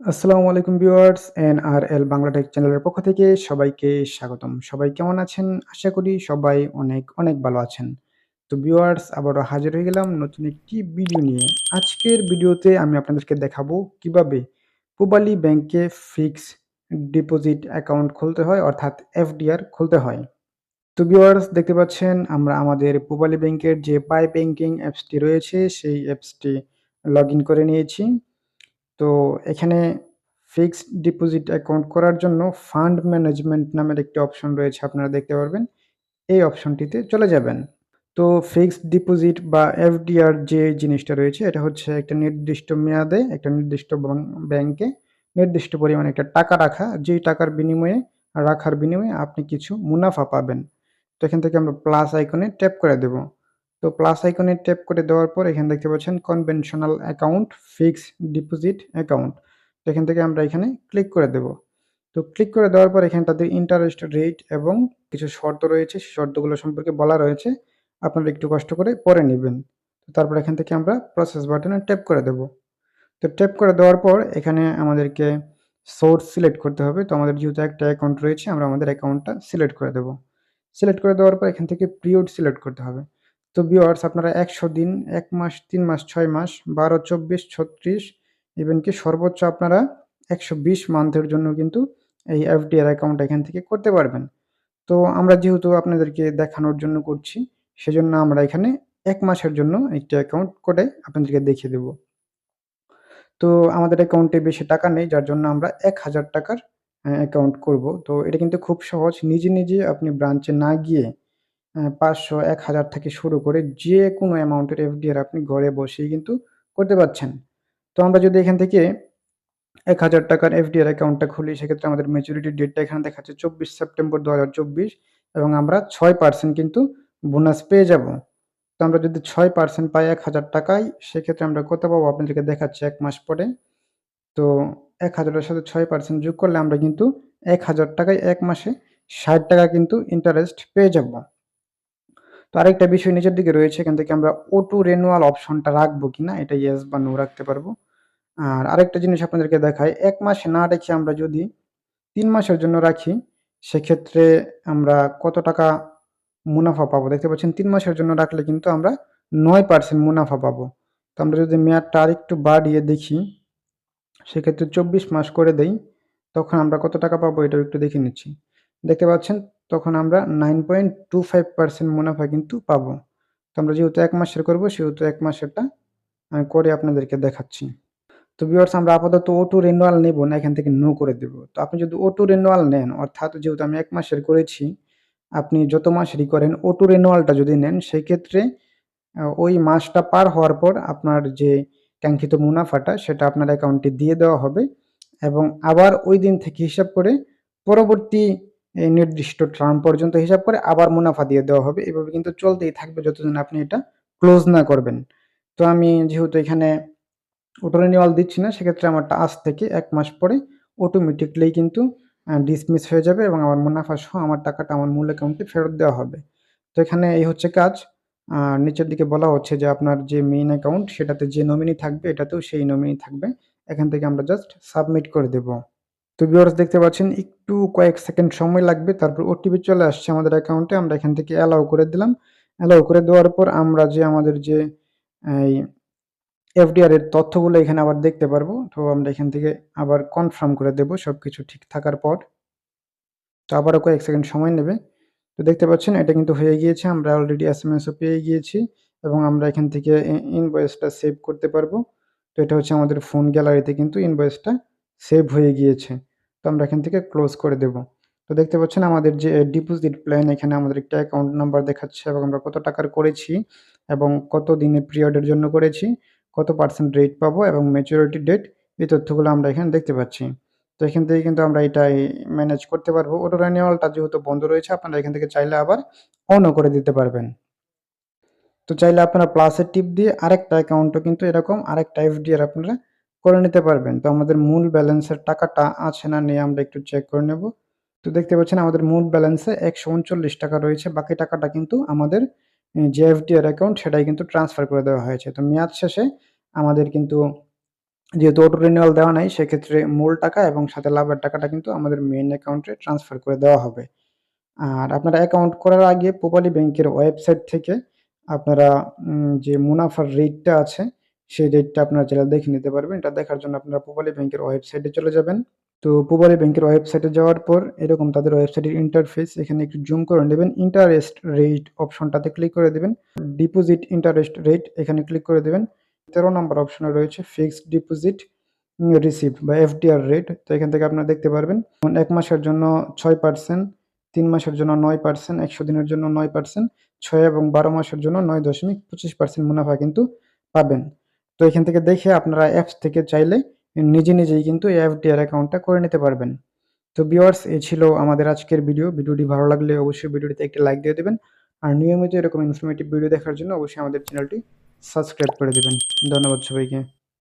আসসালামু আলাইকুম viewers NRL Bangla take চ্যানেলের পক্ষ থেকে সবাইকে স্বাগতম। সবাই কেমন আছেন? আশা করি সবাই অনেক, অনেক ভালো আছেন। তো ভিউয়ার্স আবারও হাজির হয়ে গেলাম নতুন একটি ভিডিও নিয়ে। আজকের ভিডিওতে আমি আপনাদেরকে দেখাবো কীভাবে পূবালী ব্যাংকে ফিক্স ডিপোজিট অ্যাকাউন্ট খুলতে হয় অর্থাৎ এফডিআর খুলতে হয়। তো ভিউয়ার্স দেখতে পাচ্ছেন আমরা আমাদের পূবালী ব্যাংকের যে পাই ব্যাংকিং অ্যাপসটি রয়েছে সেই অ্যাপসটি লগইন করে নিয়েছি। তো এখানে ফিক্সড ডিপোজিট অ্যাকাউন্ট করার জন্য ফান্ড ম্যানেজমেন্ট নামের একটি অপশন রয়েছে আপনারা দেখতে পারবেন। এই অপশনটিতে চলে যাবেন। তো ফিক্সড ডিপোজিট বা এফডিআর যে জিনিসটা রয়েছে এটা হচ্ছে একটা নির্দিষ্ট মেয়াদে একটা নির্দিষ্ট ব্যাংকে নির্দিষ্ট পরিমাণে একটা টাকা রাখা, যেই টাকার বিনিময়ে রাখার বিনিময়ে আপনি কিছু মুনাফা পাবেন। তো এখান থেকে আমরা প্লাস আইকনে ট্যাপ করে দেব। তো প্লাস আইকনে ট্যাপ করে দেওয়ার পর এখানে দেখতে পাচ্ছেন conventional account, fixed deposit account. তো এখান থেকে আমরা এখানে ক্লিক করে দেব। তো ক্লিক করে দেওয়ার পর এখানে তাদের ইন্টারেস্ট রেট এবং কিছু শর্ত রয়েছে, সেই শর্তগুলো সম্পর্কে বলা রয়েছে। আপনারা একটু কষ্ট করে পড়ে নিবেন। তারপর এখান থেকে আমরা প্রসেস বাটনে ট্যাপ করে দেব। তো ট্যাপ করে দেওয়ার পর এখানে আমাদেরকে সোর্স সিলেক্ট করতে হবে। তো আমাদের যেহেতু একটা অ্যাকাউন্ট রয়েছে আমরা আমাদের অ্যাকাউন্টটা সিলেক্ট করে দেব। সিলেক্ট করে দেওয়ার পর এখান থেকে পিরিয়ড সিলেক্ট করতে হবে। তো ভিউয়ার্স আপনারা ১০০ দিন, এক মাস, তিন মাস, ছয় মাস, ১২, ২৪, ৩৬ ইভেন কি সর্বোচ্চ আপনারা ১২০ মান্থের জন্য কিন্তু এই এফডিআর অ্যাকাউন্ট এখান থেকে করতে পারবেন। তো আমরা যেহেতু আপনাদেরকে দেখানোর জন্য করছি, সেজন্য আমরা এখানে এক মাসের জন্য একটি অ্যাকাউন্ট করে আপনাদেরকে দেখিয়ে দেব। তো আমাদের অ্যাকাউন্টে বেশি টাকা নেই যার জন্য আমরা এক হাজার টাকার অ্যাকাউন্ট করব। তো এটা কিন্তু খুব সহজ। নিজে, নিজে আপনি ব্রাঞ্চে না গিয়ে অ্যা ৫০০, ১,০০০ থেকে শুরু করে যে কোনো অ্যামাউন্টের এফডিআর আপনি ঘরে বসেই কিন্তু করতে পারছেন। তো আমরা যদি এখান থেকে ৳১,০০০ র এফডিআর অ্যাকাউন্টটা খুলি সেক্ষেত্রে আমাদের ম্যাচুরিটি ডেটটা এখানে দেখাচ্ছে ২৪ সেপ্টেম্বর ২০২৪ এবং আমরা ছয় পার্সেন্ট কিন্তু বোনাস পেয়ে যাব। তো আমরা যদি ছয় পার্সেন্ট পাই এক হাজার টাকায় সেক্ষেত্রে আমরা কত পাবো আপনাদেরকে দেখাচ্ছি এক মাস পরে। তো ১,০০০ এর সাথে ছয় পার্সেন্ট যোগ করলে আমরা কিন্তু এক হাজার টাকায় এক মাসে ৳৬০ কিন্তু ইন্টারেস্ট পেয়ে যাব। তো আরেকটা বিষয় নিচের দিকে রয়েছে, এখান থেকে আমরা অটো রেনুয়াল অপশনটা রাখব কিনা, এটা ইয়েস বা নো রাখতে পারব। আর আরেকটা জিনিস আপনাদেরকে দেখাই, এক মাস না রেখে আমরা যদি তিন মাসের জন্য রাখি, সেক্ষেত্রে আমরা কত টাকা মুনাফা পাবো দেখতে পাচ্ছেন, তিন মাসের জন্য রাখলে কিন্তু আমরা নয় পার্সেন্ট মুনাফা পাবো। তো আমরা যদি মেয়াদটা আরেকটু বাড়িয়ে দেখি, সেক্ষেত্রে ২৪ মাস করে দেই, তখন আমরা কত টাকা পাবো এটাও একটু দেখে নিচ্ছি। দেখতে পাচ্ছেন তখন আমরা 9.25% মুনাফা কিন্তু পাবো। তো আমরা যেহেতু ১ মাসের করব সেহেতু ১ মাসেরটা আমি করে আপনাদেরকে দেখাচ্ছি। তো ভিউয়ার্স আমরা আপাতত অটো রিনিউয়াল নেব না এখান থেকে নো করে দেব। তো আপনি যদি অটো রিনিউয়াল নেন অর্থাৎ যেহেতু আমি ১ মাসের করেছি, আপনি যত মাসেরই করেন অটো রিনিউয়ালটা যদি নেন সেক্ষেত্রে আ ওই মাসটা পার হওয়ার পর আপনার যে কাঙ্ক্ষিত মুনাফাটা সেটা আপনার অ্যাকাউন্টে দিয়ে দেওয়া হবে এবং আবার ওই দিন থেকে হিসাব করে পরবর্তী নির্দিষ্ট টার্ম পর্যন্ত হিসাব করে আবার মুনাফা দিয়ে দেওয়া হবে। এভাবে কিন্তু চলতেই থাকবে যতদিন আপনি এটা ক্লোজ না করবেন। তো আমি যেহেতু এখানে অটো রিনিউয়াল দিচ্ছি না, সেক্ষেত্রে আমারটা আজ থেকে এক মাস পরে অটোমেটিকলি কিন্তু ডিসমিস হয়ে যাবে এবং আমার মুনাফা সহ আমার টাকাটা আমার মূল অ্যাকাউন্টে ফেরত দেওয়া হবে। তো এখানে এই হচ্ছে কাজ। আর নিচের দিকে বলা হচ্ছে যে আপনার যে মেইন অ্যাকাউন্ট সেটাতে যে নমিনি থাকবে, এটাতেও সেই নমিনি থাকবে। এখান থেকে আমরা জাস্ট সাবমিট করে দেব। তো ভিউয়ার্স দেখতে পাচ্ছেন, একটু কয়েক সেকেন্ড সময় লাগবে, তারপর ওটিপি চলে আসছে আমাদের অ্যাকাউন্টে আমরা এখান থেকে অ্যালাউ করে দিলাম। অ্যালাউ করে দেওয়ার পর আমরা যে আমাদের যে, এই এফডিআর এর তথ্যগুলো এখানে আবার দেখতে পারব। তো আমরা এখান থেকে আবার কনফার্ম করে দেব, সবকিছু ঠিক থাকার পর। তো আবারও কয়েক সেকেন্ড সময় নেবে। তো দেখতে পাচ্ছেন, এটা কিন্তু হয়ে গিয়েছে। আমরা অলরেডি এসএমএসও পেয়ে গিয়েছি এবং আমরা এখান থেকে ইনভয়েসটা সেভ করতে পারব। তো এটা হচ্ছে আমাদের ফোন গ্যালারিতে কিন্তু ইনভয়েসটা সেভ হয়ে গিয়েছে। তো আমরা এখান থেকে ক্লোজ করে দেব। তো দেখতে পাচ্ছেন আমাদের যে ডিপোজিট প্ল্যান এখানে আমাদের একটা অ্যাকাউন্ট নাম্বার দেখাচ্ছে এবং আমরা কত টাকার করেছি এবং কত দিনের পিরিয়ডের জন্য করেছি, কত পার্সেন্ট রেট পাবো এবং ম্যাচুরিটি ডেট এই তথ্যগুলো আমরা এখানে দেখতে পাচ্ছি। তো এখান থেকে কিন্তু আমরা এটাই ম্যানেজ করতে পারব। অটো রিনিউয়ালটা যেহেতু বন্ধ রয়েছে আপনারা এখান থেকে চাইলে আবার অনও করে দিতে পারবেন। তো চাইলে আপনারা প্লাসের টিপ দিয়ে আরেকটা অ্যাকাউন্টও কিন্তু এরকম আরেকটা এফডিআর আপনারা করে নিতে পারবেন। তো আমাদের মূল ব্যালেন্সের টাকাটা আছে না নিয়ে আমরা একটু চেক করে নেব। তো দেখতে পাচ্ছেন আমাদের মূল ব্যালেন্সে ৳১৩৯ রয়েছে। বাকি টাকাটা কিন্তু আমাদের, এ যে এফডিআর অ্যাকাউন্ট সেটাই কিন্তু ট্রান্সফার করে দেওয়া হয়েছে। তো মেয়াদ শেষে আমাদের কিন্তু যেহেতু অটো রিনিউয়াল দেওয়া নাই, সেক্ষেত্রে মূল টাকা এবং সাথে লাভের টাকাটা কিন্তু আমাদের মেইন অ্যাকাউন্টে ট্রান্সফার করে দেওয়া হবে আর আপনারা অ্যাকাউন্ট করার আগে পোপালি ব্যাংকের ওয়েবসাইট থেকে আপনারা যে মুনাফার রেটটা আছে সেই রেটটা আপনারা চাইলে দেখে নিতে পারবেন। এটা দেখার জন্য আপনারা পোপালি ব্যাংকের ওয়েবসাইটে চলে যাবেন। তো পোপালি ব্যাংকের ওয়েবসাইটে যাওয়ার পর এরকম তাদের ওয়েবসাইটের ইন্টারফেস এখানে একটু জুম করে নেবেন। ইন্টারেস্ট রেট অপশনটাতে ক্লিক করে দেবেন। ডিপোজিট ইন্টারেস্ট রেট এখানে ক্লিক করে দেবেন। তেরো নম্বর অপশনে রয়েছে ফিক্সড ডিপোজিট রিসিভ বা এফডিআর রেট তো এখান থেকে আপনারা দেখতে পারবেন এক মাসের জন্য ছয় পার্সেন্ট তিন মাসের জন্য নয় পার্সেন্ট একশো দিনের জন্য নয় পার্সেন্ট ছয় এবং বারো মাসের জন্য নয় দশমিক পঁচিশ পার্সেন্ট মুনাফা কিন্তু পাবেন। তো এখান থেকে দেখে আপনারা অ্যাপস থেকে চাইলে নিজে নিজেই কিন্তু এই এফডিআর অ্যাকাউন্টটা করে নিতে পারবেন। তো বিওয়ার্স এই ছিল আমাদের আজকের ভিডিও ভিডিওটি ভালো লাগলে অবশ্যই ভিডিওটিতে একটি লাইক দিয়ে দেবেন। আর নিয়মিত এরকম ইনফরমেটিভ ভিডিও দেখার জন্য অবশ্যই আমাদের চ্যানেলটি সাবস্ক্রাইব করে দেবেন। ধন্যবাদ সবাইকে।